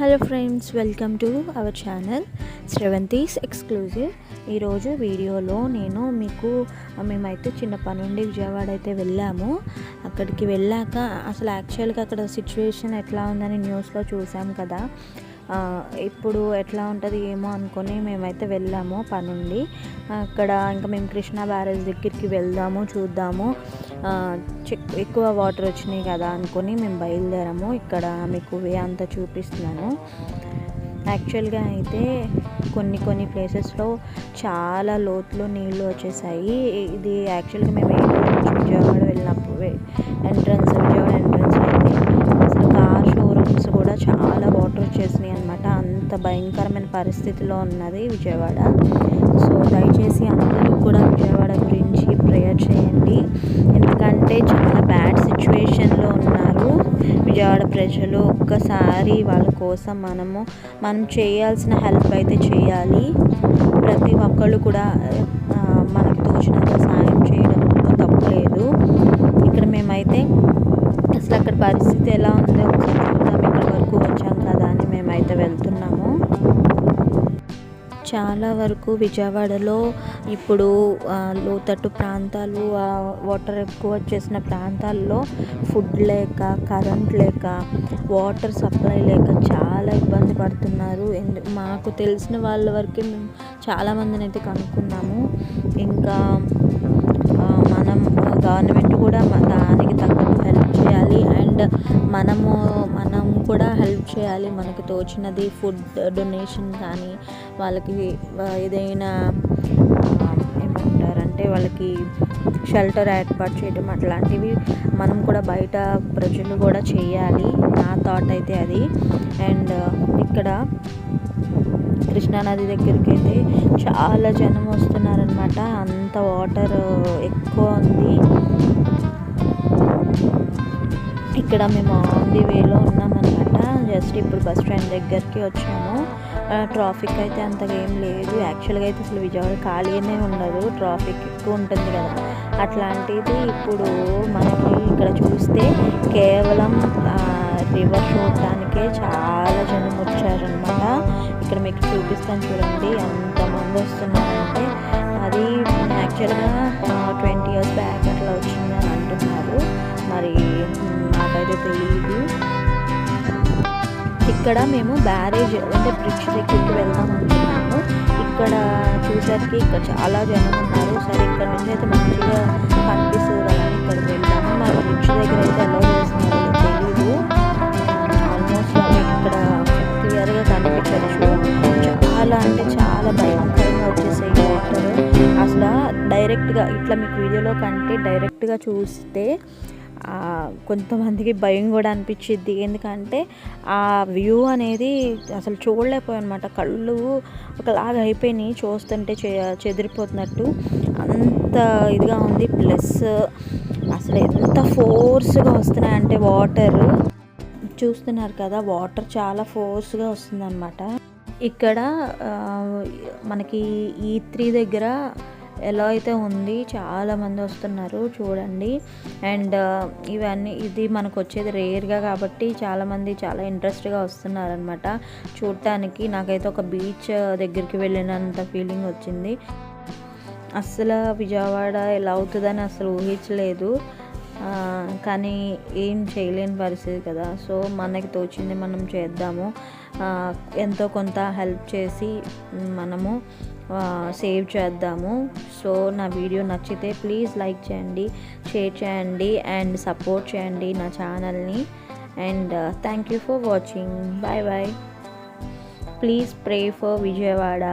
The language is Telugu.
Hello friends welcome to our channel Sravanthi's exclusive. ఈరోజు వీడియోలో నేను మీకు మేమైతే చిన్న నుండి విజయవాడ అయితే వెళ్ళాము. అక్కడికి వెళ్ళాక అసలు యాక్చువల్గా అక్కడ సిచ్యువేషన్ ఎట్లా ఉందని న్యూస్లో చూసాం కదా. ఇప్పుడు ఎట్లా ఉంటుంది ఏమో అనుకొని మేమైతే వెళ్ళాము పనుండి. అక్కడ ఇంకా మేము కృష్ణా బ్యారేజ్ దగ్గరికి వెళ్దాము చూద్దాము. ఎక్కువ వాటర్ వచ్చినాయి కదా అనుకొని మేము బయలుదేరాము. ఇక్కడ మీకు వే అంతా చూపిస్తున్నాను. యాక్చువల్గా అయితే కొన్ని కొన్ని ప్లేసెస్లో చాలా లోతులో నీళ్ళు వచ్చేసాయి. ఇది యాక్చువల్గా మేము విజయవాడ వెళ్ళినప్పుడు అంత భయంకరమైన పరిస్థితిలో ఉన్నది విజయవాడ. సో దయచేసి అందరూ కూడా విజయవాడ గురించి ప్రేయర్ చేయండి. ఎందుకంటే చాలా బ్యాడ్ సిచ్యువేషన్లో ఉన్నారు విజయవాడ ప్రజలు. ఒక్కసారి వాళ్ళ కోసం మనము మనం చేయాల్సిన హెల్ప్ అయితే చేయాలి. ప్రతి ఒక్కళ్ళు కూడా మనకు తోచినంత సాయం చేయడంలో తప్పు లేదు. ఇక్కడ మేమైతే అసలు అక్కడ పరిస్థితి ఎలా ఉందో ఒకసారి చాలా వరకు విజయవాడలో ఇప్పుడు లోతట్టు ప్రాంతాలు వాటర్ ఎక్కువ వచ్చేసిన ప్రాంతాల్లో ఫుడ్ లేక కరెంట్ లేక వాటర్ సప్లై లేక చాలా ఇబ్బంది పడుతున్నారు. ఎందు మాకు తెలిసిన వాళ్ళ వరకే మేము చాలామందిని అయితే కనుక్కున్నాము. ఇంకా మనం గవర్నమెంట్ కూడా దానికి తగ్గట్టు హెల్ప్ చేయాలి. అండ్ అండ్ మనము మనం కూడా హెల్ప్ చేయాలి. మనకు తోచినది ఫుడ్ డొనేషన్ కానీ వాళ్ళకి ఏదైనా ఏమంటారంటే వాళ్ళకి షెల్టర్ ఏర్పాటు చేయడం అట్లాంటివి మనం కూడా బయట ప్రజలు కూడా చేయాలి. నా థాట్ అయితే అది. అండ్ ఇక్కడ కృష్ణానది దగ్గరికి అయితే చాలా జనం వస్తున్నారనమాట అంత వాటర్ ఎక్కువ ఉంది. ఇక్కడ మేము ఆన్ ది వేలో ఉన్నామన్నమాట. జస్ట్ ఇప్పుడు బస్ స్టాండ్ దగ్గరికి వచ్చాము. ట్రాఫిక్ అయితే అంతగా ఏం లేదు. యాక్చువల్గా అయితే అసలు విజయవాడ ఖాళీనే ఉండదు. ట్రాఫిక్ ఎక్కువ ఉంటుంది కదా. అట్లాంటిది ఇప్పుడు మనకి ఇక్కడ చూస్తే కేవలం రివర్ చూడటానికే చాలా జనం వచ్చారనమాట ఇక్కడ మీకు చూపిస్తాను చూడండి. ఎంతమంది వస్తున్నారంటే అది యాక్చువల్గా ఇక్కడ మేము బ్యారేజ్ అంటే బ్రిడ్జ్ దగ్గరికి వెళ్దాం అనుకున్నాము. ఇక్కడ చూసరికి ఇక్కడ చాలా జనం ఉన్నారు. సరే ఇక్కడ నుంచి అయితే మంచిగా కనిపిస్తుంది కదా అని ఇక్కడ వెళ్దాము. మరి బ్రిడ్జ్ దగ్గర అయితే ఎలా చేస్తున్నారో తెలీదు. ఆల్మోస్ట్ ఇక్కడ క్లియర్గా కనిపించచ్చు చాలా అంటే చాలా భయంకరంగా వచ్చేసాయి వాటర్. అసలు డైరెక్ట్గా ఇట్లా మీకు వీడియోలో కంటే డైరెక్ట్గా చూస్తే కొంతమందికి భయం కూడా అనిపించింది ఎందుకంటే ఆ వ్యూ అనేది అసలు చూడలేకపోయాం అనమాట కళ్ళు ఒకలాగా అయిపోయినాయి చూస్తుంటే చె చెదిరిపోతున్నట్టు. అంత ఇదిగా ఉంది. ప్లస్ అసలు ఎంత ఫోర్స్గా వస్తున్నాయంటే వాటర్. చూస్తున్నారు కదా వాటర్ చాలా ఫోర్స్గా వస్తుందన్నమాట. ఇక్కడ మనకి ఈ త్రీ దగ్గర ఎలా అయితే ఉంది చాలామంది వస్తున్నారు చూడండి. అండ్ ఇవన్నీ ఇది మనకు వచ్చేది రేర్గా కాబట్టి చాలామంది చాలా ఇంట్రెస్ట్గా వస్తున్నారనమాట చూడటానికి నాకైతే ఒక బీచ్ దగ్గరికి వెళ్ళినంత ఫీలింగ్ వచ్చింది. అస్సలు విజయవాడ ఎలా అవుతుందని అసలు ఊహించలేదు. కానీ ఏం చేయలేని పరిస్థితి కదా. సో మనకి తోచింది మనం చేద్దాము. ఎంతో కొంత హెల్ప్ చేసి మనము సేవ్ చేద్దాము. సో నా వీడియో నచ్చితే ప్లీజ్ లైక్ చేయండి షేర్ చేయండి అండ్ సపోర్ట్ చేయండి నా ఛానల్ని and thank you for watching bye bye please pray for Vijayawada